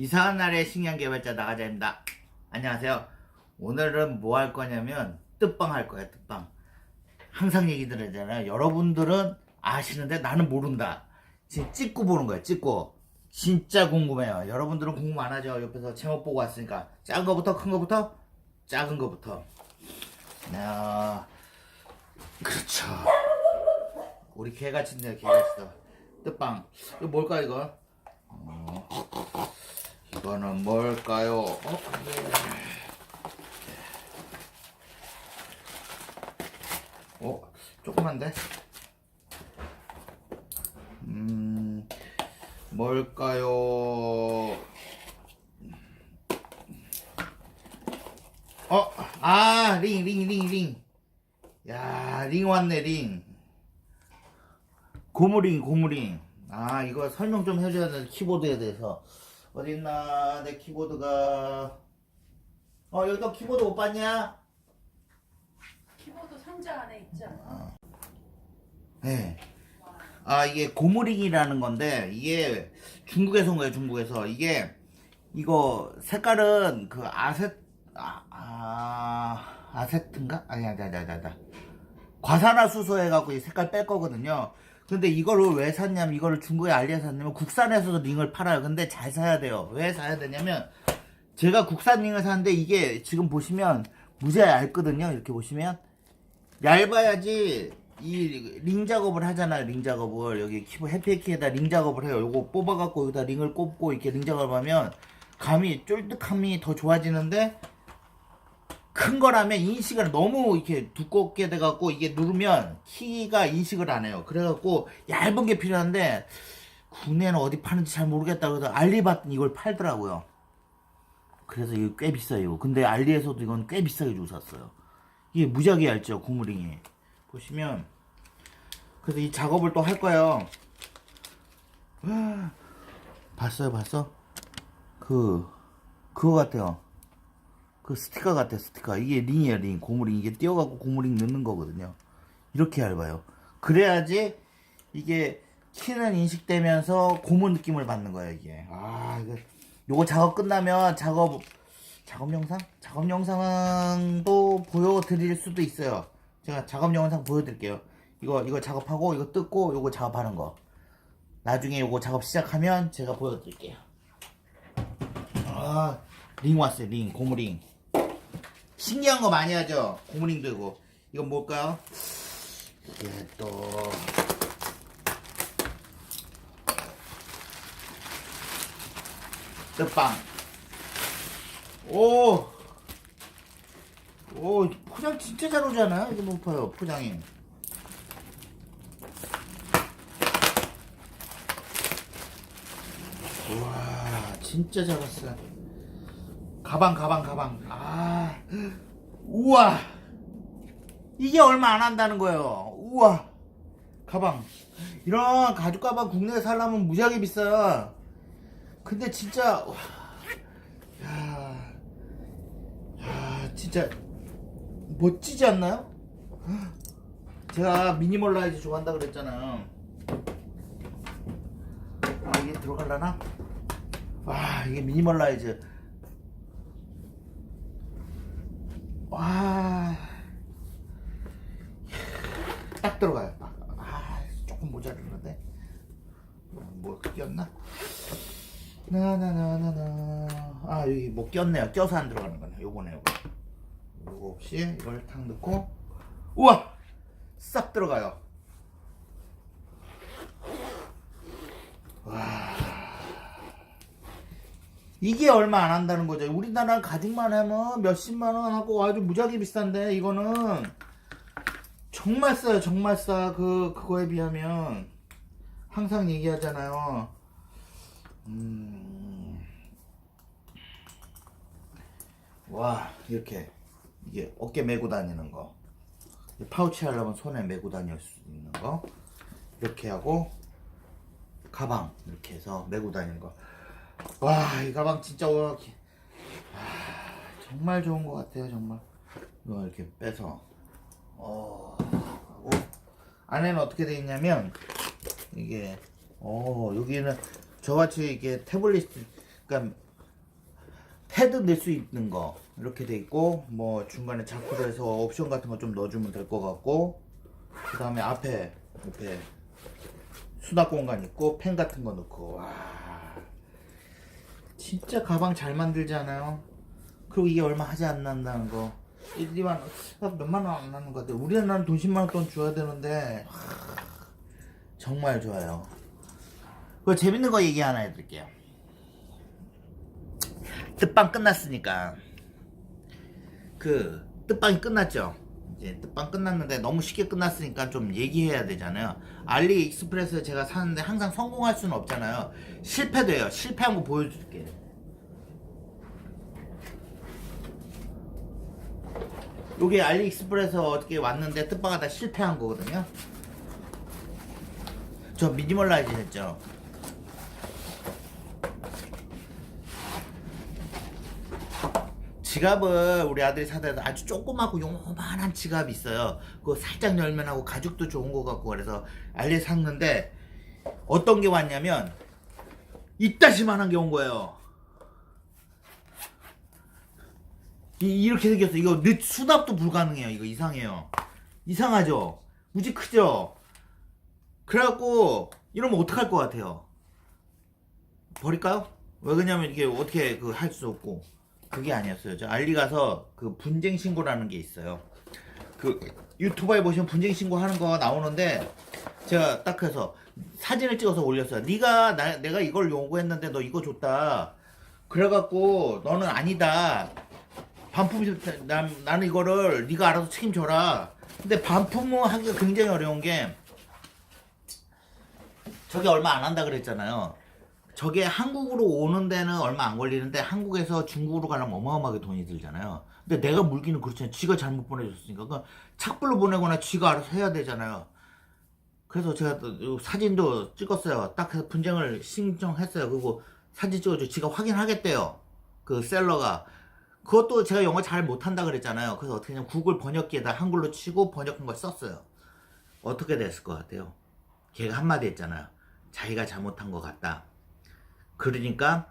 이상한 날의 식량 개발자 나가자입니다. 안녕하세요. 오늘은 뭐 할 거냐면 뜻방 할 거야, 뜻방. 항상 얘기 들으잖아요. 여러분들은 아시는데 나는 모른다. 지금 찍고 보는 거야, 찍고. 진짜 궁금해요. 여러분들은 궁금 안 하죠? 옆에서 제목 보고 왔으니까. 작은 거부터, 큰 거부터? 작은 거부터. 아, 그렇죠. 우리 개같이 있네요, 개같이. 뜻방. 이거 뭘까, 이거? 어, 이거는 뭘까요? 어? 어? 조그만데? 음, 뭘까요? 어? 아, 링, 링, 링, 링. 야, 링 왔네, 링. 고무링, 고무링. 아, 이거 설명 좀 해줘야 돼, 키보드에 대해서. 어딨나, 내 키보드가. 어, 여기 너 키보드 못 봤냐? 키보드 상자 안에 있잖아. 네. 아, 이게 고무링이라는 건데, 이게 중국에서 온 거예요, 중국에서. 이게, 이거, 색깔은 그 아세, 아, 아, 아세트인가? 아니, 아니, 아니, 아니, 아니. 과산화 수소 해갖고 이 색깔 뺄 거거든요. 근데 이거를 왜 샀냐면, 이거를 중국에 알리에서 샀냐면, 국산에서도 링을 팔아요. 근데 잘 사야 돼요. 왜 사야 되냐면, 제가 국산 링을 샀는데, 이게 지금 보시면, 무지하게 얇거든요. 이렇게 보시면. 얇아야지 이 링 작업을 하잖아요 링 작업을 여기 키보 해피키에다 링 작업을 해요 요거 뽑아갖고 여기다 링을 꼽고 이렇게 링 작업을 하면 감이 쫄득함이 더 좋아지는데 큰 거라면 인식을 너무 이렇게 두껍게 돼갖고 이게 누르면 키가 인식을 안 해요. 그래갖고 얇은 게 필요한데 국내는 어디 파는지 잘 모르겠다 그래서 알리 봤더니 이걸 팔더라고요. 그래서 이거 꽤 비싸요 근데 알리에서도 이건 꽤 비싸게 주고 샀어요. 이게 무지하게 얇죠 고무링이. 보시면 그래서 이 작업을 또 할 거예요. 와, 봤어요 봤어? 그 그거 같아요 그 스티커 같아 스티커 이게 링이에요 링 고무링 이게 띄어갖고 고무링 넣는 거거든요 이렇게 얇아요 그래야지 이게 키는 인식되면서 고무 느낌을 받는 거예요 이게 아 이거 요거 작업 끝나면 작업 작업 영상? 작업 영상도 보여드릴 수도 있어요. 제가 작업 영상 보여드릴게요. 이거 이거 작업하고 이거 뜯고 요거 작업하는 거. 나중에 요거 작업 시작하면 제가 보여드릴게요. 아, 링 왔어요. 링 고무링. 신기한 거 많이 하죠. 고무링 들고. 이건 뭘까요? 이게 또 뜻빵. 오! 오, 포장 진짜 잘 오잖아요? 이거 못 봐요, 포장이. 우와, 진짜 잘 왔어. 가방, 가방, 가방. 아, 우와! 이게 얼마 안 한다는 거예요. 우와! 가방. 이런 가죽 가방 국내에 살려면 무지하게 비싸요. 근데 진짜, 와, 야, 야, 진짜 멋지지 않나요? 제가 미니멀라이즈 좋아한다 그랬잖아요. 아, 이게 들어갈라나? 와, 이게 미니멀라이즈. 와, 딱 들어가요. 딱. 아, 조금 모자르는데. 뭐 끼었나? 나나나나나 아 여기 뭐 꼈네요 껴서 안 들어가는 거네 요거네 요거 요거 없이 이걸 탁 넣고 우와 싹 들어가요 이게 얼마 안 한다는 거죠. 우리나라 가죽만 하면 몇십만 원 하고 아주 무지하게 비싼데 이거는. 정말 싸요 정말 싸 그 그거에 비하면. 항상 얘기하잖아요. 음. 와 이렇게. 이게 어깨 메고 다니는 거. 파우치 하려면 손에 메고 다닐 수 있는 거. 이렇게 하고 가방. 이렇게 해서 메고 다니는 거 와 이 가방 진짜 와, 아, 정말 좋은 것 같아요 정말. 이거 이렇게 빼서. 어 하고 안에는 어떻게 되어 있냐면 이게 어 여기는 저같이 이게 태블릿 그러니까 헤드 낼수 있는 거. 이렇게 돼 있고 뭐 중간에 자크로 해서 옵션 같은 거 좀 넣어주면 될 것 같고 그 다음에 앞에 옆에 수납 공간 있고 펜 같은 거 넣고. 와 진짜 가방 잘 만들지 않아요? 그리고 이게 얼마 하지 안 난다는 거. 1, 2만 원, 아, 몇만 원 안 나는 것 같아요. 우리나라는 돈 10만 원돈 줘야 되는데 하, 정말 좋아요. 그 재밌는 거 얘기 하나 해드릴게요. 뜻방 끝났으니까. 그 뜻방이 끝났죠. 이제 뜻방 끝났는데 너무 쉽게 끝났으니까 좀 얘기해야 되잖아요. 알리익스프레스 제가 사는데 항상 성공할 수는 없잖아요. 실패돼요. 실패한 거 보여줄게. 요게 알리익스프레스 어떻게 왔는데 뜻방하다 실패한 거거든요. 저 미니멀라이즈 했죠. 지갑을 우리 아들이 사다 서 아주 조그맣고 요만한 지갑이 있어요. 그거 살짝 열면 하고 가죽도 좋은 거 같고 그래서 알리 샀는데 어떤 게 왔냐면 이따시만한 게 온 거예요. 이, 이렇게 생겼어. 이거 늦 수납도 불가능해요. 이거 이상해요. 이상하죠? 무지 크죠? 그래갖고 이러면 어떡할 것 같아요? 버릴까요? 왜 그러냐면 이게 어떻게 그 할 수 없고 그게 아니었어요. 저 알리 가서 그 분쟁 신고라는 게 있어요. 그 유튜버에 보시면 분쟁 신고 하는 거 나오는데 제가 딱 해서 사진을 찍어서 올렸어요. 네가 나, 내가 이걸 요구했는데 너 이거 줬다. 그래갖고 너는 아니다. 반품 난, 나는 이거를 네가 알아서 책임져라. 근데 반품을 하기가 굉장히 어려운 게 저게 얼마 안 한다 그랬잖아요. 저게 한국으로 오는 데는 얼마 안 걸리는데 한국에서 중국으로 가려면 어마어마하게 돈이 들잖아요. 근데 내가 물기는 그렇잖아요. 지가 잘못 보내줬으니까. 그 착불로 보내거나 지가 알아서 해야 되잖아요. 그래서 제가 또 사진도 찍었어요. 딱 해서 분쟁을 신청했어요. 그리고 사진 찍어줘. 지가 확인하겠대요. 그 셀러가. 그것도 제가 영어 잘 못한다 그랬잖아요. 그래서 어떻게 하냐면 구글 번역기에다 한글로 치고 번역한 걸 썼어요. 어떻게 됐을 것 같아요? 걔가 한마디 했잖아요. 자기가 잘못한 것 같다. 그러니까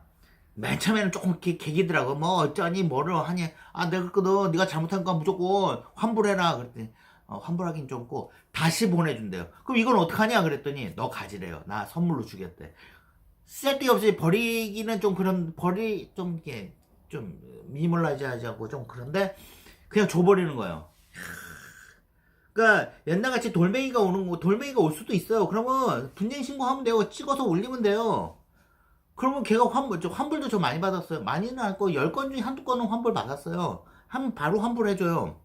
맨 처음에는 조금 이렇게 개기더라고. 뭐 어쩌니 뭐를 하니. 아 내가 그거도 네가 잘못한 건 무조건 환불해라. 그랬더니 어, 환불하긴 좀고 다시 보내준대요. 그럼 이건 어떡하냐 그랬더니 너 가지래요. 나 선물로 주겠대. 쓸데없이 버리기는 좀 그런 버리 좀 이게 좀 미니멀라이즈하고 좀 그런데 그냥 줘버리는 거예요. 그러니까 옛날같이 돌멩이가 오는 거 돌멩이가 올 수도 있어요. 그러면 분쟁 신고하면 돼요. 찍어서 올리면 돼요. 그러면 걔가 환불, 저 환불도 저 많이 받았어요. 많이는 않고 10건 중에 한두 건은 환불 받았어요. 하면 바로 환불해줘요.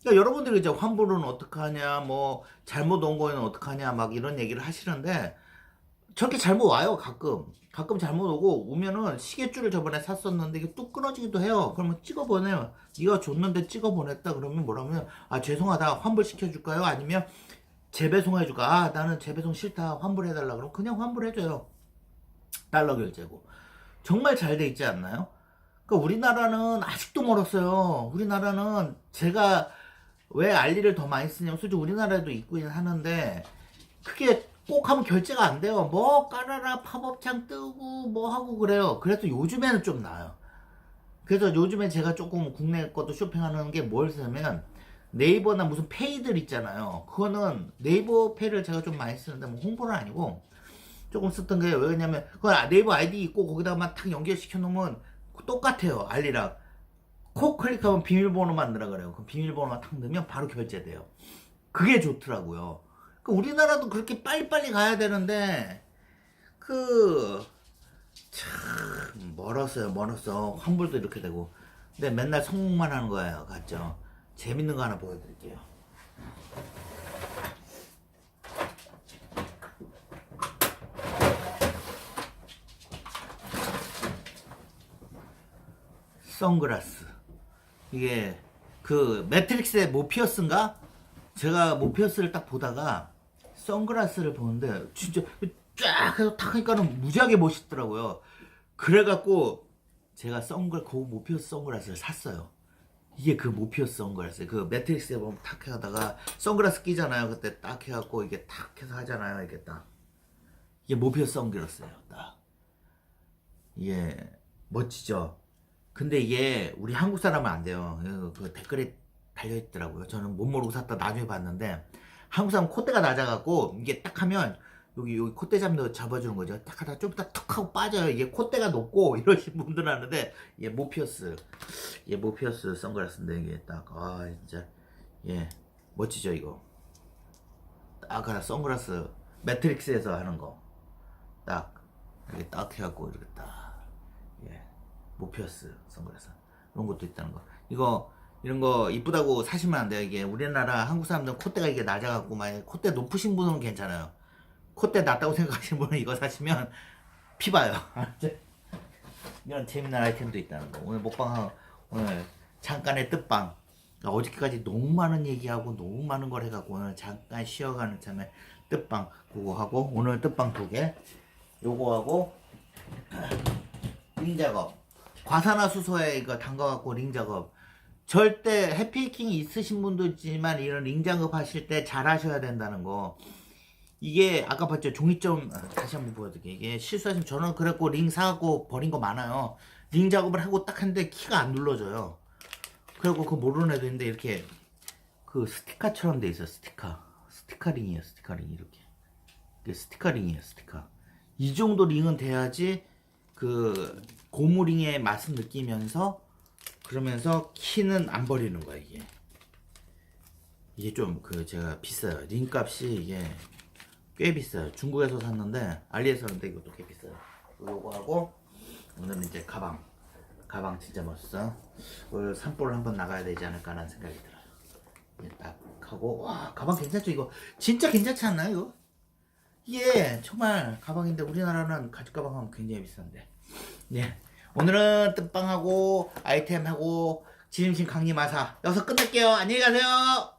그러니까 여러분들이 이제 환불은 어떡하냐, 뭐, 잘못 온 거는 어떡하냐, 막 이런 얘기를 하시는데, 저렇게 잘못 와요, 가끔. 가끔 잘못 오고, 오면은 시계줄을 저번에 샀었는데, 이게 뚝 끊어지기도 해요. 그러면 찍어보내요. 네가 줬는데 찍어보냈다. 그러면 뭐라면, 아, 죄송하다. 환불시켜줄까요? 아니면, 재배송해줄까? 아, 나는 재배송 싫다. 환불해달라. 그럼 그냥 환불해줘요. 달러 결제고. 정말 잘 돼 있지 않나요? 그러니까 우리나라는 아직도 멀었어요. 우리나라는 제가 왜 알리를 더 많이 쓰냐면 솔직히 우리나라에도 있긴 하는데 그게 꼭 하면 결제가 안 돼요. 뭐 깔아라 팝업창 뜨고 뭐 하고 그래요. 그래서 요즘에는 좀 나아요. 그래서 요즘에 제가 조금 국내 것도 쇼핑하는 게 뭘 쓰냐면 네이버나 무슨 페이들 있잖아요. 그거는 네이버 페이를 제가 좀 많이 쓰는데 뭐 홍보는 아니고 조금 썼던 게 왜냐면 그건 네이버 아이디 있고 거기다만 탁 연결시켜 놓으면 똑같아요 알리랑. 코 클릭하면 비밀번호만 넣으라 그래요. 그 비밀번호만 탁 넣으면 바로 결제돼요. 그게 좋더라고요. 그 우리나라도 그렇게 빨리빨리 가야 되는데 그 참 멀었어요 멀었어. 환불도 이렇게 되고. 근데 맨날 성공만 하는 거예요 같죠? 재밌는 거 하나 보여드릴게요 선글라스. 이게 그 매트릭스의 모피어스인가? 제가 모피어스를 딱 보다가 선글라스를 보는데 진짜 쫙 해서 탁 하니까는 무지하게 멋있더라고요. 그래갖고 제가 선글 그 모피어스 선글라스를 샀어요. 이게 그 모피어스 선글라스 그 매트릭스에 보면 탁 하다가 선글라스 끼잖아요. 그때 딱 해갖고 이게 탁 해서 하잖아요. 이게 딱. 이게 모피어스 선글라스예요. 딱. 이게 멋지죠 근데 이게 우리 한국 사람은 안 돼요. 그, 그 댓글에 달려 있더라고요. 저는 못 모르고 샀다 나중에 봤는데 한국 사람 콧대가 낮아갖고 이게 딱 하면 여기 여기 콧대 잡는 잡아주는 거죠. 딱 하다 좀 이따 툭 하고 빠져요. 이게 콧대가 높고 이러신 분들은 아는데 얘 모피어스 얘 모피어스 선글라스인데 이게 딱 아 진짜 예 멋지죠 이거. 딱 하나 선글라스 매트릭스에서 하는 거. 딱 이렇게 딱 해갖고 이렇게 딱 예. 모피어스 선글라스. 이런 것도 있다는 거. 이거 이런 거 이쁘다고 사시면 안 돼요. 이게 우리나라 한국 사람들은 콧대가 이게 낮아갖고 만약 콧대 높으신 분은 괜찮아요. 콧대 낮다고 생각하시는 분은 이거 사시면 피 봐요. 알았지? 이런 재미난 아이템도 있다는 거. 오늘 먹방 오늘 잠깐의 뜻방. 어저께까지 너무 많은 얘기하고 너무 많은 걸 해갖고 오늘 잠깐 쉬어가는 참에 뜻방 그거 하고 오늘 뜻방 두개. 요거 하고 링 작업 과산화수소에 이거 담가갖고 링 작업. 절대 해피킹이 있으신 분도 있지만 이런 링 작업 하실 때 잘 하셔야 된다는 거. 이게 아까 봤죠? 종이점 아, 다시 한번 보여드릴게요. 이게 실수하시면 저는 그랬고 링 사갖고 버린 거 많아요. 링 작업을 하고 딱 했는데 키가 안 눌러져요. 그리고 그 모르는 애도 있는데 이렇게 그 스티커처럼 돼 있어 스티커 스티커 링이에요 스티커 링 이렇게. 스티커 링이에요 스티커 이 정도 링은 돼야지 그 고무링의 맛을 느끼면서 그러면서 키는 안 버리는 거야 이게. 이게 좀 그 제가 비싸요. 링 값이 이게 꽤 비싸요. 중국에서 샀는데 알리에서 샀는데 이것도 꽤 비싸요. 요거 하고 오늘은 이제 가방. 가방 진짜 멋있어. 오늘 산보를 한번 나가야 되지 않을까라는 생각이 들어요. 딱 하고 와 가방 괜찮죠 이거? 진짜 괜찮지 않나요 이거? 이게 정말 가방인데 우리나라는 가죽 가방 하면 굉장히 비싼데 네 오늘은 뜬빵하고 아이템하고 지름신 강림마사 여기서 끝낼게요. 안녕히 가세요